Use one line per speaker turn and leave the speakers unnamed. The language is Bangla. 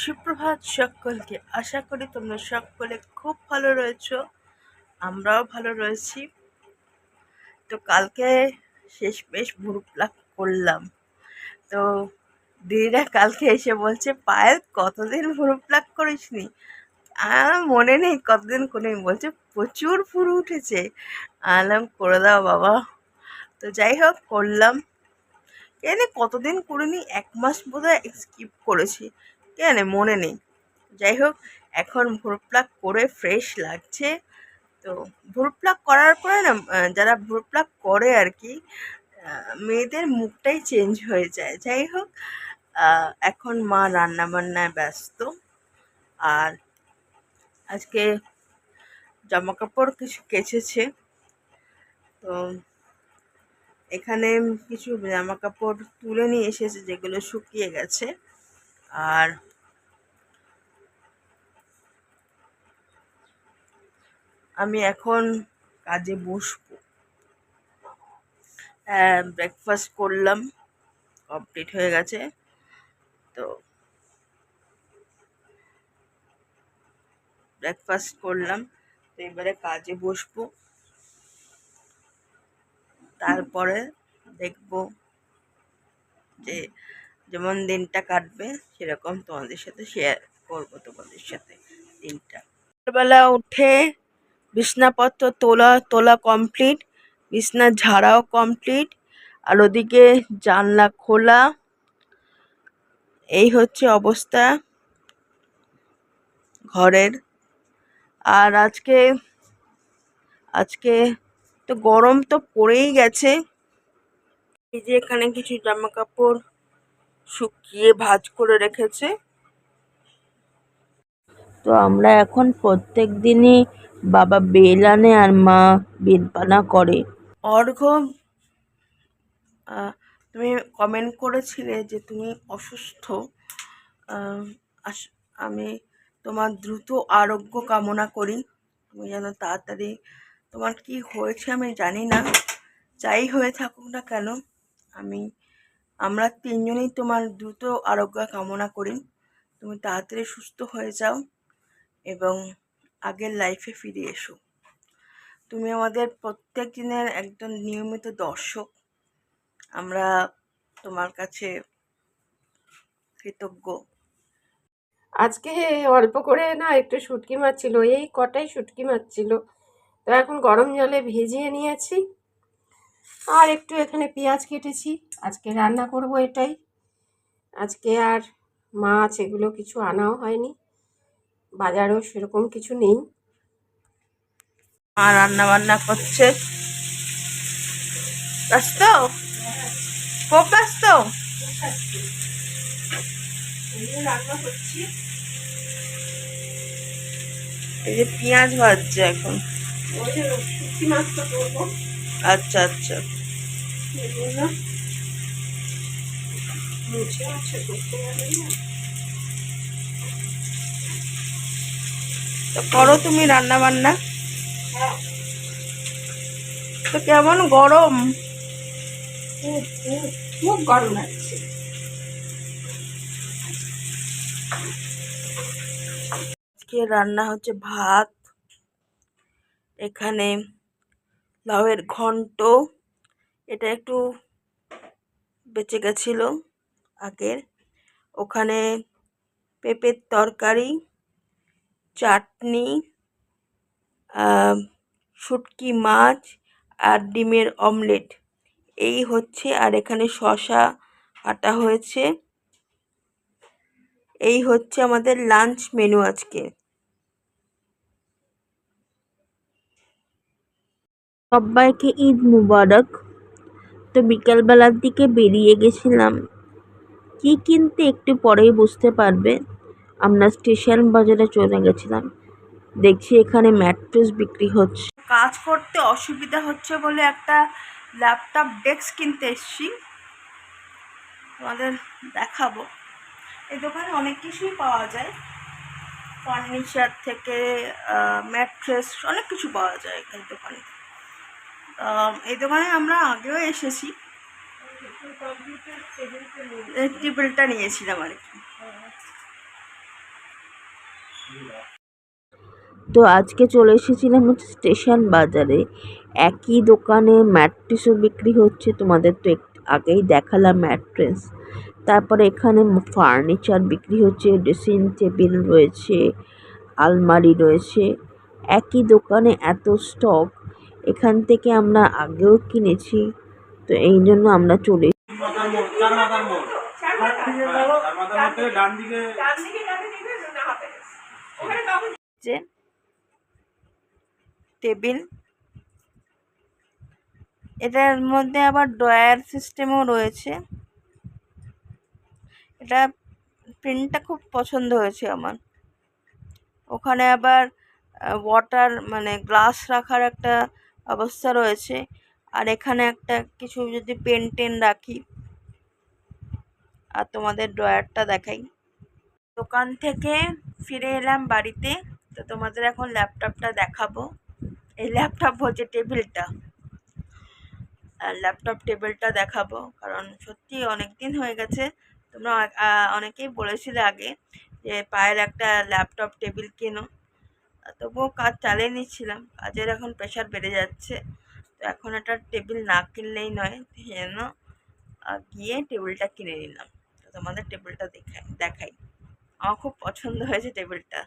সুপ্রভাত সকলকে। আশা করি তোমরা সকলে খুব ভালো রয়েছো। আমরাও ভালো রয়েছি। তো কালকে শেষ বেশ ভুরু প্লাক করলাম। তো দিদিরা কালকে এসে বলছে, পায়েল, কতদিন ভুরু প্লাক করিস নি মনে নেই কতদিন করে বলছে, প্রচুর ফুরু উঠেছে। আলাম, করে দাও বাবা। তো যাই হোক, করলাম। কেন কতদিন করিনি, এক মাস বোধহয় স্কিপ করেছি। কেন মনে নেই। যাই হোক, এখন ভোর প্লাক করে ফ্রেশ লাগছে। তো ভোর প্লাক করার পরে না যারা ভোর প্লাক করে আর কি মেয়েদের মুখটাই চেঞ্জ হয়ে যায়। যাই হোক এখন মা রান্না বান্নায় ব্যস্ত। আর আজকে জামা কাপড় কিছু কেচেছে। তো এখানে কিছু জামা কাপড় তুলে নিয়ে এসেছে, যেগুলো শুকিয়ে গেছে। আর আমি এখন কাজে বসবো। ব্রেকফাস্ট করলাম কমপ্লিট হয়ে গেছে। তো ব্রেকফাস্ট করলাম, তো এবারে কাজে বসবো। তারপরে দেখব যে যেমন দিনটা কাটবে, সেরকম তোমাদের সাথে শেয়ার করব তোমাদের সাথে দিনটা। সকালবেলা উঠে বিছনাপত্র তোলা তোলা কমপ্লিট বিছনা ঝাড়াও কমপ্লিট আর ওদিকে জানলা খোলা। এই হচ্ছে অবস্থা ঘরের। আর আজকে আজকে তো গরম তো পড়েই গেছে। এই যে এখানে কিছু জামা কাপড় শুকিয়ে ভাঁজ করে রেখেছে। তো আমরা এখন প্রত্যেক দিনই বাবা বেল আনে আর মা বেলপানা করে। অর্ঘ তুমি কমেন্ট করেছিলে যে তুমি অসুস্থ। আমি তোমার দ্রুত আরোগ্য কামনা করি। তুমি যেন তাড়াতাড়ি, তোমার কি হয়েছে আমি জানি না। যাই হয়ে থাকুক না কেন, আমি, আমরা তিনজনেই তোমার দ্রুত আরোগ্য কামনা করি। তুমি তাড়াতাড়ি সুস্থ হয়ে যাও এবং আগের লাইফে ফিরে এসো। তুমি আমাদের প্রত্যেক দিনের একজন নিয়মিত দর্শক। আমরা তোমার কাছে কৃতজ্ঞ।
আজকে অল্প করে না একটু শুটকি মাছ ছিল এই কটাই শুটকি মাছ ছিল তো এখন গরম জলে ভিজিয়ে নিয়েছি। আর একটু এখানে পেঁয়াজ কেটেছি। আজকে রান্না করব এটাই। আজকে আর মাছ এগুলো কিছু আনাও হয়নি। বাজারেও সেরকম কিছু নেই।
মা রান্না বান্না করছে ব্যস্ত?
রান্না করছি
এই যে পেঁয়াজ ভাজছে এখন। আচ্ছা আচ্ছা।
মুছে আছে করতে পারি না
তো করো তুমি রান্না বান্না তো কেমন গরম?
খুব গরম লাগছে।
আজকে রান্না হচ্ছে ভাত। এখানে লাউয়ের ঘন্ট। এটা একটু বেঁচে গেছিল আগের। ওখানে পেঁপের তরকারি। চাটনি শুটকি মাছ আর ডিমের অমলেট। এই হচ্ছে আর এখানে শসা কাটা হয়েছে। এই হচ্ছে আমাদের লাঞ্চ মেনু আজকে। সবাইকে ঈদ মুবারক। তো বিকালবেলার দিকে বেরিয়ে গেছিলাম। কি কিনতে একটু পরেই বুঝতে পারবে। আমরা স্টেশন বাজারে চলে গেছিলাম। দেখছি এখানে ম্যাট্রেস বিক্রি হচ্ছে। কাজ করতে অসুবিধা হচ্ছে বলে একটা ল্যাপটপ ডেস্ক কিনতে এসেছি। তোমাদের দেখাবো। এই দোকানে অনেক কিছুই পাওয়া যায়। ফার্নিচার থেকে ম্যাট্রেস অনেক কিছু পাওয়া যায় এখানে দোকানে। এই দোকানে আমরা আগেও এসেছি।
টেবিলটা
নিয়েছিলাম আর কি। তো আজকে চলে এসেছিলাম হচ্ছে স্টেশন বাজারে। একই দোকানে ম্যাট্রেসও বিক্রি হচ্ছে। তোমাদের তো আগেই দেখালাম ম্যাট্রেস। তারপরে এখানে ফার্নিচার বিক্রি হচ্ছে ড্রেসিং টেবিল রয়েছে আলমারি রয়েছে। একই দোকানে এত স্টক এখান থেকে আমরা আগেও কিনেছি। তো এই জন্য আমরা চলে
হ্যাঁ, ডান দিকে
যে টেবিল। এটার মধ্যে আবার ড্রয়ার সিস্টেমও রয়েছে। এটা প্রিন্টটা খুব পছন্দ হয়েছে আমার। ওখানে আবার ওয়াটার মানে গ্লাস রাখার একটা অবস্থা রয়েছে। আর এখানে একটা কিছু যদি পেন টেন রাখি, আর তোমাদের ড্রয়ারটা দেখাই। দোকান থেকে ফিরে এলাম বাড়িতে। তো তোমাদের এখন ল্যাপটপটা দেখাবো। এই ল্যাপটপ হচ্ছে টেবিলটা। ল্যাপটপ টেবিলটা দেখাবো, কারণ সত্যি অনেক দিন হয়ে গেছে। তোমরা অনেকেই বলেছিলে আগে যে পায়ের একটা ল্যাপটপ টেবিল কেনো। তবুও কাজ চালিয়ে নিচ্ছিলাম, কাজের এখন প্রেশার বেড়ে যাচ্ছে। তো এখন একটা টেবিল না কিনলেই নয় যেন গিয়ে টেবিলটা কিনে নিলাম। তো তোমাদের টেবিলটা দেখাই দেখাই। আমার খুব পছন্দ হয়েছে টেবিলটা।